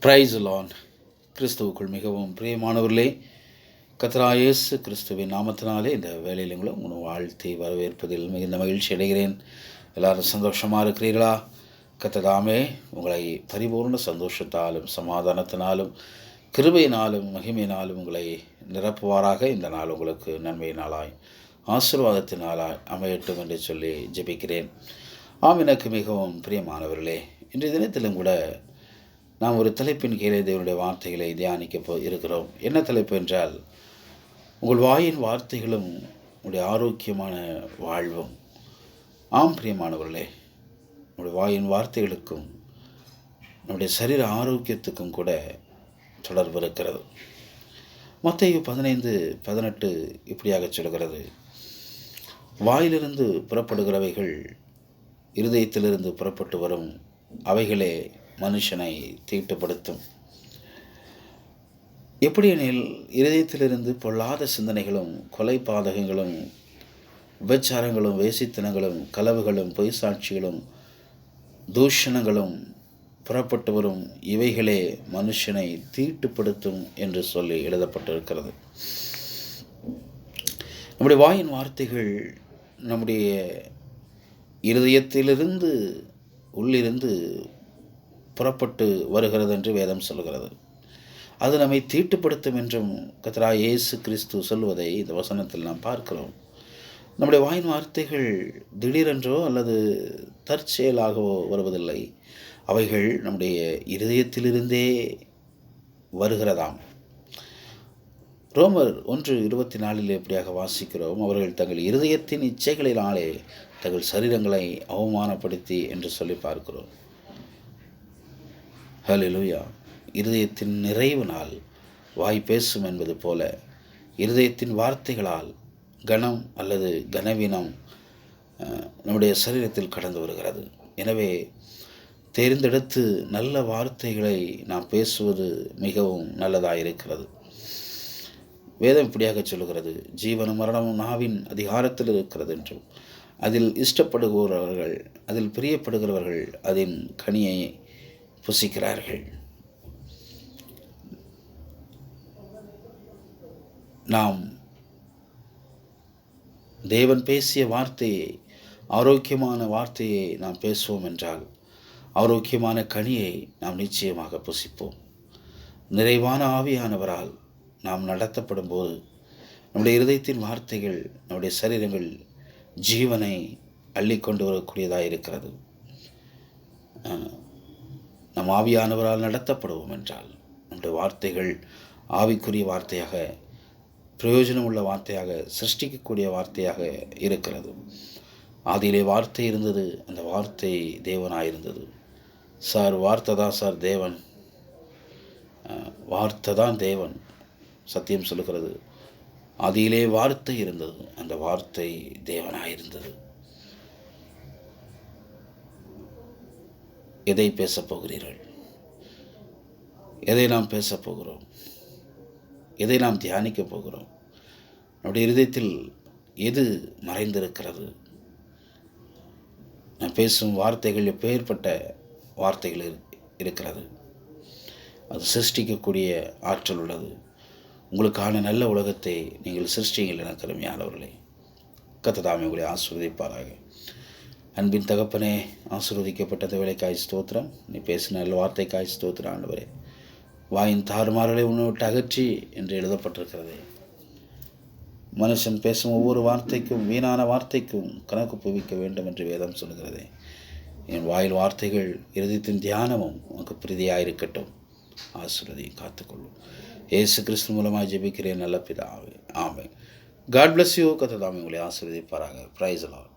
Price லான் கிறிஸ்துவுக்குள் மிகவும் பிரியமானவர்களே கத்ராயேசு கிறிஸ்துவின் நாமத்தினாலே இந்த வேலையில் உங்களை உங்கள் வாழ்த்தி வரவேற்பதில் மிகுந்த மகிழ்ச்சி அடைகிறேன். எல்லாரும் சந்தோஷமாக இருக்கிறீர்களா? கத்ததாமே உங்களை பரிபூர்ண சந்தோஷத்தாலும் சமாதானத்தினாலும் கிருபையினாலும் மகிமையினாலும் உங்களை நிரப்புவாராக. இந்த நாள் உங்களுக்கு நன்மையினாலாய் ஆசீர்வாதத்தினாலாய் அமையட்டும் என்று சொல்லி ஜெபிக்கிறேன். ஆம் எனக்கு மிகவும் பிரியமானவர்களே இன்றைய தினத்திலும் கூட நாம் ஒரு தலைப்பின் கீழே தேவனுடைய வார்த்தைகளை தியானிக்க போ இருக்கிறோம். என்ன தலைப்பு என்றால் உங்கள் வாயின் வார்த்தைகளும் உங்களுடைய ஆரோக்கியமான வாழ்வும். ஆம் பிரியமானவர்களே உங்களுடைய வாயின் வார்த்தைகளுக்கும் நம்முடைய சரீர ஆரோக்கியத்துக்கும் கூட தொடர்பு இருக்கிறது. மற்ற பதினைந்து பதினெட்டு இப்படியாக சொல்கிறது. வாயிலிருந்து புறப்படுகிறவைகள் இருதயத்திலிருந்து புறப்பட்டு வரும் அவைகளே மனுஷனை தீட்டுப்படுத்தும். எப்படியெனில் இருதயத்திலிருந்து பொல்லாத சிந்தனைகளும் கொலை பாதகங்களும் விபச்சாரங்களும் வேசித்தனங்களும் கலவுகளும் பொய் சாட்சிகளும் தூஷணங்களும் புறப்பட்டு வரும் இவைகளே மனுஷனை தீட்டுப்படுத்தும் என்று சொல்லி எழுதப்பட்டிருக்கிறது. நம்முடைய வாயின் வார்த்தைகள் நம்முடைய இருதயத்திலிருந்து உள்ளிருந்து புறப்பட்டு வருகிறது என்று வேதம் சொல்கிறது. அது நம்மை தீட்டுப்படுத்தும் என்றும் கத்ரா இயேசு கிறிஸ்து சொல்வதை இந்த வசனத்தில் நாம் பார்க்கிறோம். நம்முடைய வாயின் வார்த்தைகள் திடீரென்றோ அல்லது தற்செயலாகவோ வருவதில்லை. அவைகள் நம்முடைய இருதயத்திலிருந்தே வருகிறதாம். ரோமர் ஒன்று இருபத்தி நாலில் எப்படியாக வாசிக்கிறோம்? அவர்கள் தங்கள் இருதயத்தின் இச்சைகளினாலே தங்கள் சரீரங்களை அவமானப்படுத்தி என்று சொல்லி பார்க்கிறோம். ஹலிலுயா இருதயத்தின் நிறைவினால் வாய் பேசும் என்பது போல இருதயத்தின் வார்த்தைகளால் கணம் அல்லது கனவீனம் நம்முடைய சரீரத்தில் கடந்து வருகிறது. எனவே தேர்ந்தெடுத்து நல்ல வார்த்தைகளை நாம் பேசுவது மிகவும் நல்லதாக இருக்கிறது வேதம் இப்படியாக சொல்கிறது ஜீவனும் மரணமும் நாவின் அதிகாரத்தில் இருக்கிறது என்றும். அதில் இஷ்டப்படுகிறவர்கள் அதில் பிரியப்படுகிறவர்கள் அதன் கனியை புசிக்கிறார்கள். நாம் தேவன் பேசிய வார்த்தையை ஆரோக்கியமான வார்த்தையை நாம் பேசுவோம் என்றால் ஆரோக்கியமான கனியை நாம் நிச்சயமாக புசிப்போம். நிறைவான ஆவியானவரால் நாம் நடத்தப்படும் போது நம்முடைய இருதயத்தின் வார்த்தைகள் நம்முடைய சரீரங்கள் ஜீவனை அள்ளிக்கொண்டு வரக்கூடியதாக இருக்கிறது நம் ஆவியானவரால் நடத்தப்படுவோம் என்றால் நம்முடைய வார்த்தைகள் ஆவிக்குரிய வார்த்தையாக பிரயோஜனம் உள்ள வார்த்தையாக சிருஷ்டிக்கக்கூடிய வார்த்தையாக இருக்கிறது. ஆதியிலே வார்த்தை இருந்தது அந்த வார்த்தை தேவனாயிருந்தது. சார் வார்த்தை தான் சார் தேவன். வார்த்தை தான் தேவன் சத்தியம் சொல்லுகிறது. அதிலே வார்த்தை இருந்தது அந்த வார்த்தை தேவனாயிருந்தது. எதை பேசப் போகிறீர்கள்? எதை நாம் பேசப் போகிறோம்? எதை நாம் தியானிக்கப் போகிறோம்? நம்முடைய இருதயத்தில் எது மறைந்திருக்கிறது? நான் பேசும் வார்த்தைகள் எப்பேற்பட்ட வார்த்தைகள் இருக்கிறது? அது சிருஷ்டிக்கக்கூடிய ஆற்றல் உள்ளது. உங்களுக்கான நல்ல உலகத்தை நீங்கள் சிருஷ்டிங்கள் என கருமையானவர்களே கத்ததாமே உங்களை ஆஸ்வதிப்பாராக அன்பின் தகப்பனே ஆசீர்வதிக்கப்பட்டது வேலைக்காய் ஸ்தோத்திரம். நீ பேசின நல்ல வார்த்தைக்காய் ஸ்தோத்திரம் ஆண்டவரே. வாயின் தாறுமாறுகளை உன்னை விட்டு அகற்றி என்று எழுதப்பட்டிருக்கிறது. மனுஷன் பேசும் ஒவ்வொரு வார்த்தைக்கும் வீணான வார்த்தைக்கும் கணக்கு புவிக்க வேண்டும் என்று வேதம் சொல்கிறது என் வாயில் வார்த்தைகள் இறுதித்தின் தியானமும் உனக்கு பிரதியாயிருக்கட்டும். ஆசிர்வதி காத்துக்கொள்ளும். ஏசு கிறிஸ்து மூலமாக ஜெபிக்கிறேன் நல்ல பிதாவே. ஆமை காட் பிளஸ் யூ கத்ததாமே உங்களை ஆசீர்வதிப்பாராக. ப்ரைஸ் எல்லாம்